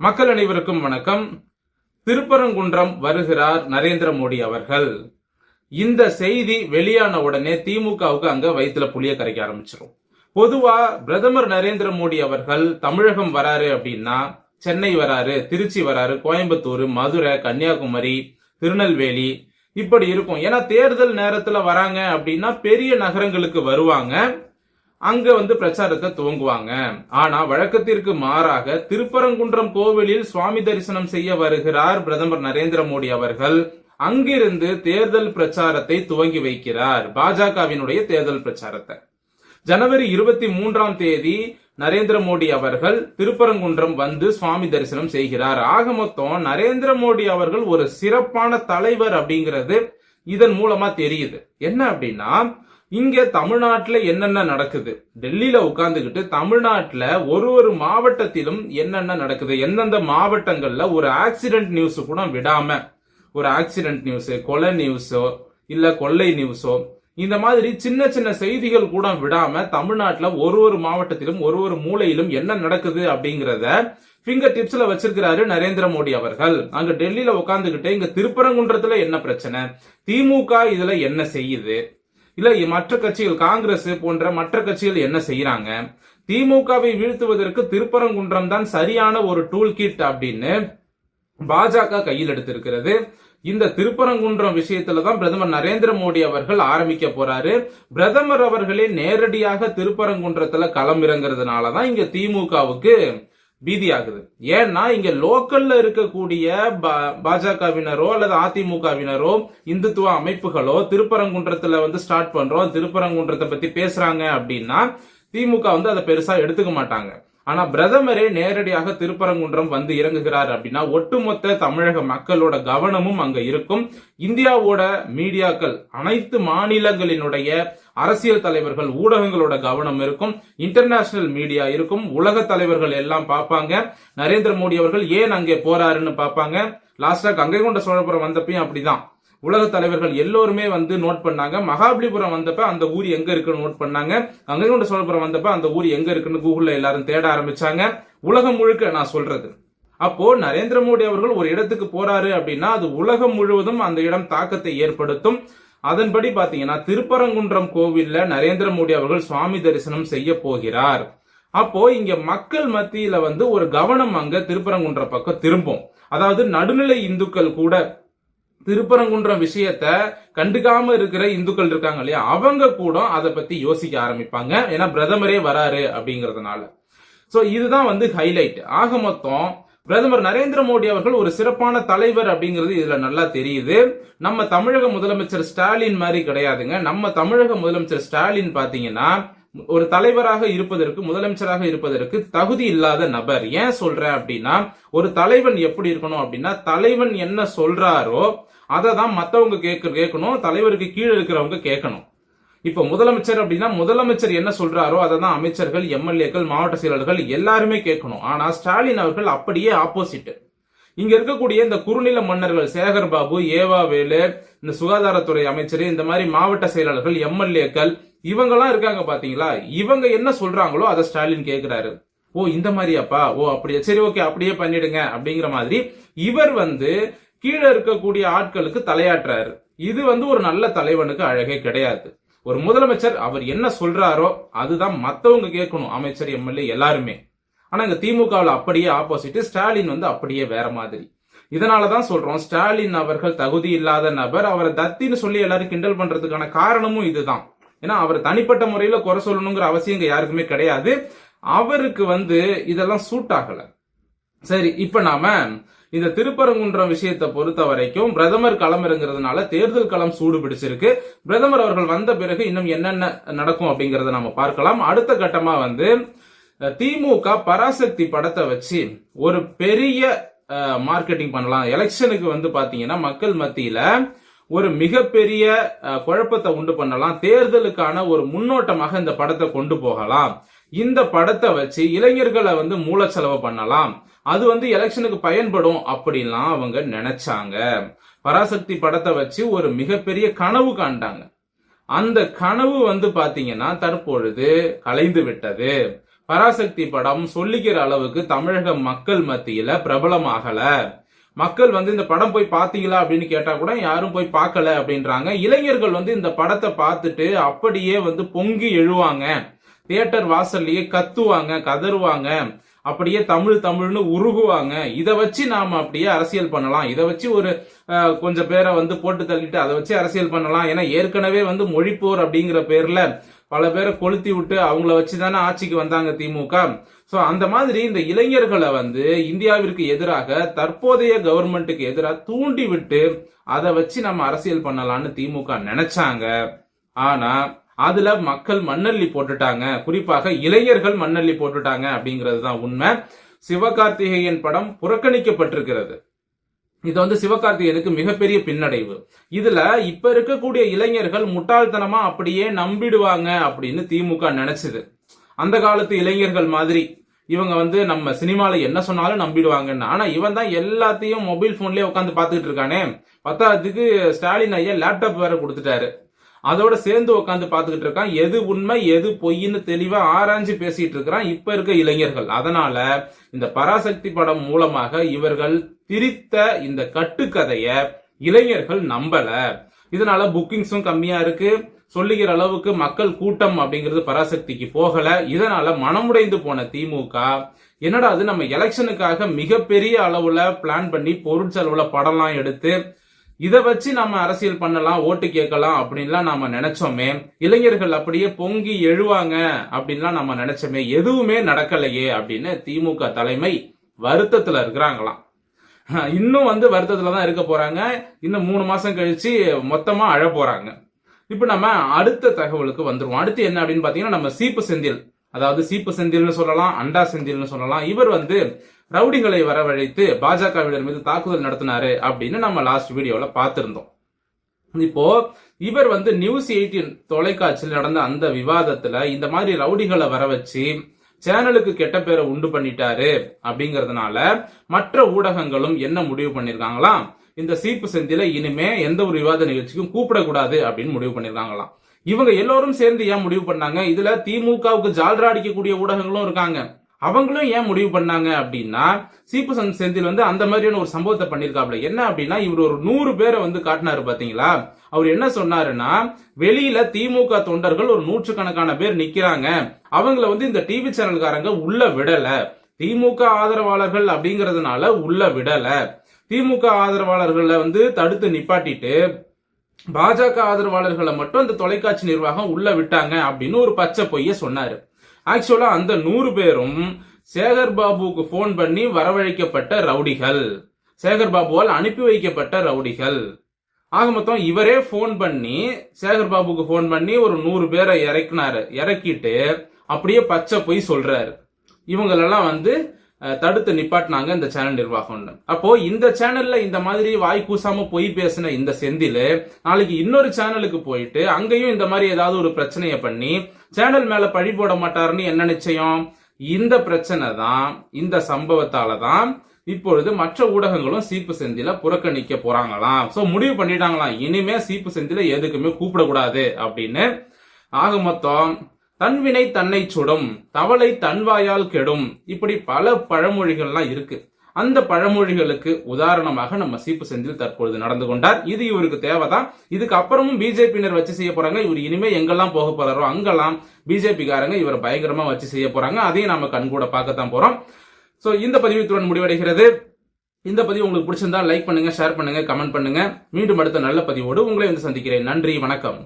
மக்கள் அனைவருக்கும் வணக்கம். திருப்பரங்குன்றம் வருகிறார் நரேந்திர மோடி அவர்கள். இந்த செய்தி வெளியான உடனே திமுகவுக்கு அங்க வயிற்றுல புளிய கரைக்க ஆரம்பிச்சிடும் பொதுவா பிரதமர் நரேந்திர மோடி அவர்கள் தமிழகம் வராரு அப்படின்னா சென்னை வராரு திருச்சி வராரு கோயம்புத்தூர் மதுரை கன்னியாகுமரி திருநெல்வேலி இப்படி இருக்கும். ஏன்னா தேர்தல் நேரத்துல வராங்க அப்படின்னா பெரிய நகரங்களுக்கு வருவாங்க. அங்க வந்து பிரச்சாரத்தை துவங்குவாங்க. ஆனா வழக்கத்திற்கு மாறாக திருப்பரங்குன்றம் கோவிலில் சுவாமி தரிசனம் செய்ய வருகிறார் பிரதமர் நரேந்திர மோடி அவர்கள். அங்கிருந்து தேர்தல் பிரச்சாரத்தை துவங்கி வைக்கிறார் பாஜகவினுடைய தேர்தல் பிரச்சாரத்தை. ஜனவரி இருபத்தி மூன்றாம் தேதி நரேந்திர மோடி அவர்கள் திருப்பரங்குன்றம் வந்து சுவாமி தரிசனம் செய்கிறார். ஆக மொத்தம் நரேந்திர மோடி அவர்கள் ஒரு சிறப்பான தலைவர் அப்படிங்கிறது இதன் மூலமா தெரியுது. என்ன அப்படின்னா இங்க தமிழ்நாட்டுல என்னென்ன நடக்குது? டெல்லியில உட்கார்ந்துகிட்டு தமிழ்நாட்டுல ஒரு ஒரு மாவட்டத்திலும் என்னென்ன நடக்குது? எந்தெந்த மாவட்டங்கள்ல ஒரு ஆக்சிடென்ட் நியூஸ் கூட விடாம ஒரு ஆக்சிடென்ட் நியூஸ் கொலை நியூஸோ இல்ல கொள்ளை நியூஸோ இந்த மாதிரி சின்ன சின்ன செய்திகள் கூட விடாம தமிழ்நாட்டுல ஒரு ஒரு மாவட்டத்திலும் ஒரு ஒரு மூலையிலும் என்ன நடக்குது அப்படிங்கறத பிங்கர் டிப்ஸ்ல வச்சிருக்கிறாரு நரேந்திர மோடி அவர்கள். அங்க டெல்லியில உட்காந்துகிட்டு இங்க திருப்பரங்குன்றத்துல என்ன பிரச்சனை? திமுக இதுல என்ன செய்யுது? இல்ல மற்ற கட்சிகள் காங்கிரஸ் போன்ற மற்ற கட்சிகள் என்ன செய்யறாங்க திமுகவை வீழ்த்துவதற்கு திருப்பரங்குன்றம் தான் சரியான ஒரு டூல் கிட் அப்படின்னு பாஜக கையில் எடுத்திருக்கிறது. இந்த திருப்பரங்குன்றம் விஷயத்துல தான் பிரதமர் நரேந்திர மோடி அவர்கள் ஆரம்பிக்க போறாரு. பிரதமர் அவர்களே நேரடியாக திருப்பரங்குன்றத்துல களமிறங்குறதுனால தான் இங்க திமுகவுக்கு பீதியாகுது. ஏன்னா இங்க லோக்கல்ல இருக்கக்கூடிய பாஜகவினரோ அல்லது அதிமுகவினரோ இந்துத்துவ அமைப்புகளோ திருப்பரங்குன்றத்துல வந்து ஸ்டார்ட் பண்றோம் திருப்பரங்குன்றத்தை பத்தி பேசுறாங்க அப்படின்னா திமுக வந்து அதை பெருசா எடுத்துக்க மாட்டாங்க. ஆனா பிரதமரே நேரடியாக திருப்பரங்குன்றம் வந்து இறங்குகிறார் அப்படின்னா ஒட்டுமொத்த தமிழக மக்களோட கவனமும் அங்க இருக்கும். இந்தியாவோட மீடியாக்கள் அனைத்து மாநிலங்களினுடைய அரசியல் தலைவர்கள் ஊடகங்களோட கவனம் இருக்கும். இன்டர்நேஷனல் மீடியா இருக்கும். உலக தலைவர்கள் எல்லாம் பார்ப்பாங்க. நரேந்திர மோடி அவர்கள் ஏன் அங்கே போறாருன்னு பார்ப்பாங்க. லாஸ்டா கங்கை கொண்ட சோழபுரம் வந்தப்பையும் அப்படிதான். உலக தலைவர்கள் எல்லோருமே வந்து நோட் பண்ணாங்க. மகாபலிபுரம் வந்தப்ப அந்த ஊர் எங்க இருக்குன்னு நோட் பண்ணாங்க. கங்கை கொண்ட சோழபுரம் வந்தப்ப அந்த ஊர் எங்க இருக்குன்னு கூகுள்ல எல்லாரும் தேட ஆரம்பிச்சாங்க. உலகம் முழுக்க நான் சொல்றது. அப்போ நரேந்திர மோடி அவர்கள் ஒரு இடத்துக்கு போறாரு அப்படின்னா அது உலகம் முழுவதும் அந்த இடம் தாக்கத்தை ஏற்படுத்தும். அதன்படி பாத்தீங்கன்னா திருப்பரங்குன்றம் கோவில்ல நரேந்திர மோடி அவர்கள் சுவாமி தரிசனம் செய்ய போகிறார். அப்போ இங்க மக்கள் மத்தியில வந்து ஒரு கவனம் அங்க திருப்பரங்குன்ற பக்கம் திரும்பும். அதாவது நடுநிலை இந்துக்கள் கூட திருப்பரங்குன்றம் விஷயத்த கண்டுக்காம இருக்கிற இந்துக்கள் இருக்காங்க இல்லையா? அவங்க கூட அதை பத்தி யோசிக்க ஆரம்பிப்பாங்க. ஏன்னா பிரதமரே வராரு அப்படிங்கறதுனால. சோ இதுதான் வந்து ஹைலைட் ஆக மொத்தம் பிரதமர் நரேந்திர மோடி அவர்கள் ஒரு சிறப்பான தலைவர் அப்படிங்கிறது இதுல நல்லா தெரியுது. நம்ம தமிழக முதலமைச்சர் ஸ்டாலின் மாதிரி கிடையாதுங்க. நம்ம தமிழக முதலமைச்சர் ஸ்டாலின் பாத்தீங்கன்னா ஒரு தலைவராக இருப்பதற்கு முதலமைச்சராக இருப்பதற்கு தகுதி இல்லாத நபர். ஏன் சொல்றேன் அப்படின்னா ஒரு தலைவன் எப்படி இருக்கணும் அப்படின்னா தலைவன் என்ன சொல்றாரோ அதை தான் மற்றவங்க கேட்க கேட்கணும் தலைவருக்கு கீழே இருக்கிறவங்க கேட்கணும் இப்ப முதலமைச்சர் அப்படின்னா முதலமைச்சர் என்ன சொல்றாரோ அதை தான் அமைச்சர்கள் எம்எல்ஏக்கள் மாவட்ட செயலாளர்கள் எல்லாருமே கேட்கணும் ஆனா ஸ்டாலின் அவர்கள் அப்படியே ஆப்போசிட் இங்க இருக்கக்கூடிய இந்த குறுநில மன்னர்கள் சேகர் பாபு ஏவா வேலு இந்த சுகாதாரத்துறை அமைச்சர் இந்த மாதிரி மாவட்ட செயலாளர்கள் எம்எல்ஏக்கள் இவங்கெல்லாம் இருக்காங்க பாத்தீங்களா? இவங்க என்ன சொல்றாங்களோ அதை ஸ்டாலின் கேட்கிறாரு ஓ இந்த மாதிரியாப்பா? ஓ அப்படியா? சரி ஓகே அப்படியே பண்ணிடுங்க அப்படிங்கிற மாதிரி இவர் வந்து கீழே இருக்கக்கூடிய ஆட்களுக்கு தலையாட்டுறாரு. இது வந்து ஒரு நல்ல தலைவனுக்கு அழகே கிடையாது. ஒரு முதலமைச்சர் அவர் என்ன சொல்றாரோ அதுதான் மத்தவங்க கேட்கணும் அமைச்சர் எம்எல்ஏ எல்லாருமே. ஆனா இங்க திமுகவில் அப்படியே ஆப்போசிட் ஸ்டாலின் வந்து அப்படியே வேற மாதிரி. இதனாலதான் சொல்றோம் ஸ்டாலின் அவர்கள் தகுதி இல்லாத நபர் அவரை தத்தின்னு சொல்லி எல்லாரும் கிண்டல் பண்றதுக்கான காரணமும் இதுதான். ஏன்னா அவர் தனிப்பட்ட முறையில குறை சொல்லணுங்கிற அவசியம் இங்க யாருக்குமே கிடையாது. அவருக்கு வந்து இதெல்லாம் சூட் ஆகல. சரி இப்ப நாம இந்த திருப்பரங்குன்றம் விஷயத்தை பொறுத்த வரைக்கும் பிரதமர் களம் இறங்குறதுனால தேர்தல் களம் சூடு பிடிச்சிருக்கு. பிரதமர் அவர்கள் வந்த பிறகு இன்னும் என்னென்ன நடக்கும் அப்படிங்கறத நம்ம பார்க்கலாம். அடுத்த கட்டமா வந்து திமுக பராசக்தி படத்தை வச்சு ஒரு பெரிய மார்க்கெட்டிங் பண்ணலாம். எலெக்ஷனுக்கு வந்து பாத்தீங்கன்னா மக்கள் மத்தியில ஒரு மிகப்பெரிய குழப்பத்தை உண்டு பண்ணலாம். தேர்தலுக்கான ஒரு முன்னோட்டமாக இந்த படத்தை கொண்டு போகலாம். இந்த படத்தை வச்சு இளைஞர்களை வந்து மூலச்செலவு பண்ணலாம். அது வந்து எலெக்ஷனுக்கு பயன்படும் அப்படின்லாம் அவங்க நினைச்சாங்க. பராசக்தி படத்தை வச்சு ஒரு மிகப்பெரிய கனவு காண்டாங்க அந்த கனவு வந்து பாத்தீங்கன்னா தற்பொழுது கலைந்து விட்டது. பராசக்தி படம் சொல்லிக்கிற அளவுக்கு தமிழக மக்கள் மத்தியில பிரபலமாகல. மக்கள் வந்து இந்த படம் போய் பாத்தீங்களா அப்படின்னு கேட்டா கூட யாரும் போய் பார்க்கல அப்படின்றாங்க. இளைஞர்கள் வந்து இந்த படத்தை பார்த்துட்டு அப்படியே வந்து பொங்கி எழுவாங்க. தியேட்டர் வாசல்லையே கத்துவாங்க கதறுவாங்க. அப்படியே தமிழ் தமிழ்னு உருகுவாங்க. இதை வச்சு நாம் அப்படியே அரசியல் பண்ணலாம். இதை வச்சு ஒரு கொஞ்சம் பேரை வந்து போட்டு தள்ளிட்டு அதை வச்சு அரசியல் பண்ணலாம். ஏன்னா ஏற்கனவே வந்து மொழிப்போர் அப்படிங்கிற பேர்ல பல பேரை கொளுத்தி விட்டு அவங்கள வச்சு தானே ஆட்சிக்கு வந்தாங்க திமுக. ஸோ அந்த மாதிரி இந்த இளைஞர்களை வந்து இந்தியாவிற்கு எதிராக தற்போதைய கவர்மெண்ட்டுக்கு எதிராக தூண்டி விட்டு அதை வச்சு நம்ம அரசியல் பண்ணலாம்னு திமுக நினைச்சாங்க. ஆனா அதுல மக்கள் மண்ணள்ளி போட்டுட்டாங்க. குறிப்பாக இளைஞர்கள் மண்ணள்ளி போட்டுட்டாங்க அப்படிங்கிறது தான் உண்மை. சிவகார்த்திகேயன் படம் புறக்கணிக்கப்பட்டிருக்கிறது. இது வந்து சிவகார்த்திகேயனுக்கு மிகப்பெரிய பின்னடைவு. இதுல இப்ப இருக்கக்கூடிய இளைஞர்கள் முட்டாள்தனமா அப்படியே நம்பிடுவாங்க அப்படின்னு திமுக நினைச்சது. அந்த காலத்து இளைஞர்கள் மாதிரி இவங்க வந்து நம்ம சினிமால என்ன சொன்னாலும் நம்பிடுவாங்கன்னு. ஆனா இவன் தான் எல்லாத்தையும் மொபைல் போன்லயே உட்காந்து பாத்துக்கிட்டு இருக்கானே. பத்தாவதுக்கு ஸ்டாலின் ஐயா லேப்டாப் வேற கொடுத்துட்டாரு. அதோட சேர்ந்து உட்காந்து பார்த்துக்கிட்டு இருக்கான். எது உண்மை எது பொய்ன்னு தெளிவா ஆராய்ஞ்சு பேசிட்டு இருக்கிறான். இப்ப இருக்க இளைஞர்கள். அதனால இந்த பராசக்தி படம் மூலமாக இவர்கள் திரித்த இந்த கட்டுக்கதைய இளைஞர்கள் நம்பல. இதனால புக்கிங்ஸும் கம்மியா இருக்கு. சொல்லுகிற அளவுக்கு மக்கள் கூட்டம் அப்படிங்கிறது பராசக்திக்கு போகல. இதனால மனமுடைந்து போன திமுக என்னடா அது நம்ம எலெக்ஷனுக்காக மிகப்பெரிய அளவுல பிளான் பண்ணி பொருட்செலவுல படம்லாம் எடுத்து இதை வச்சு நம்ம அரசியல் பண்ணலாம் ஓட்டு கேட்கலாம் அப்படின்லாம் நாம நினைச்சோமே இளைஞர்கள் அப்படியே பொங்கி எழுவாங்க அப்படின்லாம் நம்ம நினைச்சோமே எதுவுமே நடக்கலையே அப்படின்னு திமுக தலைமை வருத்தத்துல இருக்கிறாங்களாம். இன்னும் வந்து வருத்தத்துல தான் இருக்க போறாங்க. இன்னும் மூணு மாசம் கழிச்சு மொத்தமா அழ போறாங்க. இப்ப நம்ம அடுத்த தகவலுக்கு வந்துருவோம். அடுத்து என்ன அப்படின்னு பாத்தீங்கன்னா நம்ம சீப்பு செந்தில் அதாவது சீப்பு செந்தில்னு சொல்லலாம் அண்டா செந்தில்னு சொல்லலாம். இவர் வந்து ரவுடிகளை வரவழைத்து பாஜகவினர் மீது தாக்குதல் நடத்தினாரு அப்படின்னு நம்ம லாஸ்ட் வீடியோல பார்த்திருந்தோம். இப்போ இவர் வந்து நியூஸ் எயிட்டின் தொலைக்காட்சியில் நடந்த அந்த விவாதத்துல இந்த மாதிரி ரவுடிகளை வர வச்சு சேனலுக்கு கெட்ட பேரை உண்டு பண்ணிட்டாரு அப்படிங்கறதுனால மற்ற ஊடகங்களும் என்ன முடிவு பண்ணிருக்காங்களாம்? இந்த சீப்பு செந்தில இனிமே எந்த ஒரு விவாத நிகழ்ச்சிக்கும் கூப்பிடக்கூடாது அப்படின்னு முடிவு பண்ணிருக்காங்களாம். இவங்க எல்லோரும் சேர்ந்து ஏன் முடிவு பண்ணாங்க? இதுல திமுகவுக்கு ஜால்ரா அடிக்கக்கூடிய ஊடகங்களும் இருக்காங்க. அவங்களும் ஏன் முடிவு பண்ணாங்க அப்படின்னா சீப்பு சந்த் செந்தில் வந்து அந்த மாதிரியான ஒரு சம்பவத்தை பண்ணிருக்காப்ல என்ன அப்படின்னா இவர் ஒரு நூறு பேரை வந்து காட்டினாரு பாத்தீங்களா? அவர் என்ன சொன்னாருன்னா வெளியில திமுக தொண்டர்கள் ஒரு நூற்றுக்கணக்கான பேர் நிக்கிறாங்க. அவங்கள வந்து இந்த டிவி சேனல்காரங்க உள்ள விடல. திமுக ஆதரவாளர்கள் அப்படிங்கறதுனால உள்ள விடல. திமுக ஆதரவாளர்களை வந்து தடுத்து நிப்பாட்டிட்டு பாஜக ஆதரவாளர்களை மட்டும் அந்த தொலைக்காட்சி நிர்வாகம் உள்ள விட்டாங்க அப்படின்னு ஒரு பச்சை பொய்ய சொன்னாரு. ஆக்சுவலா அந்த நூறு பேரும் சேகர் பாபுவுக்கு போன் பண்ணி வரவழைக்கப்பட்ட ரவுடிகள். சேகர் பாபுவால் அனுப்பி வைக்கப்பட்ட ரவுடிகள். ஆக மொத்தம் இவரே போன் பண்ணி சேகர் பாபுக்கு போன் பண்ணி ஒரு நூறு பேரை இறக்குனாரு. இறக்கிட்டு அப்படியே பச்சை பொய் சொல்றாரு. இவங்களெல்லாம் வந்து தடுத்து நிப்பாட்டினாங்க இந்த சேனல் நிர்வாகம்னு அப்போ இந்த சேனல்ல இந்த மாதிரி வாய் கூசாம பொய் பேசின இந்த செந்தில் நாளைக்கு இன்னொரு சேனலுக்கு போயிட்டு அங்கேயும் இந்த மாதிரி ஏதாவது ஒரு பிரச்சனையை பண்ணி சேனல் மேல பழி போட மாட்டாருன்னு என்ன நிச்சயம்? இந்த பிரச்சனை தான் இந்த சம்பவத்தால தான் இப்பொழுது மற்ற ஊடகங்களும் சீப்பு செந்தில புறக்கணிக்க போறாங்களாம். சோ முடிவு பண்ணிட்டாங்களாம். இனிமே சீப்பு செந்தில எதுக்குமே கூப்பிடக்கூடாது அப்படின்னு. ஆக மொத்தம் தன்வினை தன்னை சுடும் தவளை தன்வாயால் கெடும் இப்படி பல பழமொழிகள்லாம் இருக்கு. அந்த பழமொழிகளுக்கு உதாரணமாக நம்ம சீப்பு செந்தில் தற்பொழுது நடந்து கொண்டார். இது இவருக்கு தேவைதான். இதுக்கு அப்புறமும் பிஜேபியினர் வச்சு செய்ய போறாங்க. இவர் இனிமே எங்கெல்லாம் போக போறாரோ அங்கெல்லாம் பிஜேபிக்காரங்க இவரை பயங்கரமா வச்சு செய்ய போறாங்க. அதையும் நாம கண்கூட பார்க்கத்தான் போறோம். சோ இந்த பதிவு இத்துடன் முடிவடைகிறது. இந்த பதிவு உங்களுக்கு பிடிச்சிருந்தா லைக் பண்ணுங்க ஷேர் பண்ணுங்க கமெண்ட் பண்ணுங்க. மீண்டும் அடுத்த நல்ல பதிவோடு உங்களை வந்து சந்திக்கிறேன். நன்றி வணக்கம்.